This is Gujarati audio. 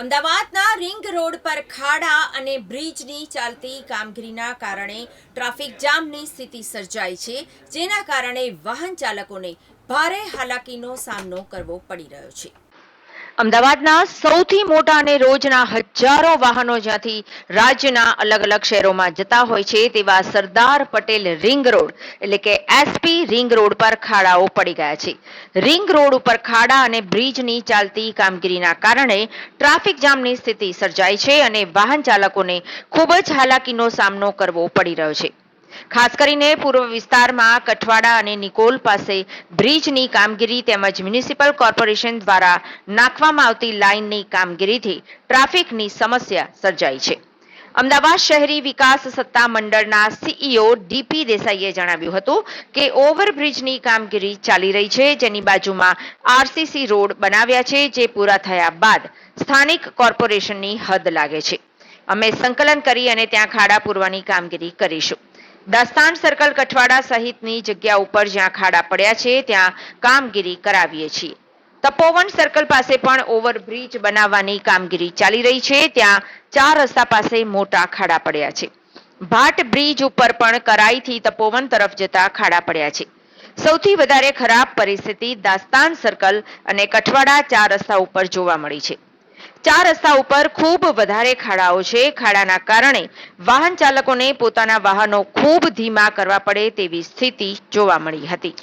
અમદાવાદના રિંગ રોડ પર ખાડા અને બ્રિજની ચાલતી કામગીરીના કારણે ટ્રાફિક જામની સ્થિતિ સર્જાઈ છે, જેના કારણે વાહન ચાલકોને ભારે હાલાકીનો સામનો કરવો પડી રહ્યો છે. અમદાવાદના સૌથી મોટા અને રોજના હજારો વાહનો જ્યાંથી રાજ્યના અલગ અલગ શહેરોમાં જતા હોય છે, તેવા સરદાર પટેલ રિંગ રોડ, એટલે કે એસપી રિંગ રોડ પર ખાડાઓ પડી ગયા છે. રિંગ રોડ ઉપર ખાડા અને બ્રિજની ચાલતી કામગીરીના કારણે ટ્રાફિક જામની સ્થિતિ સર્જાઈ છે અને વાહન ચાલકોને ખૂબ જ હાલાકીનો સામનો કરવો પડી રહ્યો છે. ખાસ કરીને પૂર્વ વિસ્તારમાં કઠવાડા અને નિકોલ પાસે બ્રિજની કામગીરી તેમજ મ્યુનિસિપલ કોર્પોરેશન દ્વારા નાખવામાં આવતી લાઇનની કામગીરીથી ટ્રાફિકની સમસ્યા સર્જાઈ છે. અમદાવાદ શહેરી વિકાસ સત્તા મંડળના સીઈઓ ડીપી દેસાઈએ જણાવ્યું હતું કે ઓવરબ્રિજની કામગીરી ચાલી રહી છે, જેની બાજુમાં આરસીસી રોડ બનાવ્યા છે, જે પૂરા થયા બાદ સ્થાનિક કોર્પોરેશનની હદ લાગે છે. અમે સંકલન કરી અને ત્યાં ખાડા પૂરવાની કામગીરી કરીશું. દાસ્તાન સર્કલ કઠવાડા સહિતની જગ્યા ઉપર જ્યાં ખાડા પડ્યા છે, ત્યાં કામગીરી કરાવીએ છીએ. તપોવન સર્કલ પાસે પણ ઓવરબ્રિજ બનાવવાની કામગીરી ચાલી રહી છે, ત્યાં ચાર રસ્તા પાસે મોટા ખાડા પડ્યા છે. ભાટ બ્રિજ ઉપર પણ કરાઈથી તપોવન તરફ જતા ખાડા પડ્યા છે. સૌથી વધારે ખરાબ પરિસ્થિતિ દાસ્તાન સર્કલ અને કઠવાડા ચાર રસ્તા ઉપર જોવા મળી છે. ચાર રસ્તા ઉપર ખૂબ વધારે ખાડાઓ છે. ખાડાના કારણે વાહન ચાલકોને પોતાના વાહનો ખૂબ ધીમા કરવા પડે તેવી સ્થિતિ જોવા મળી હતી.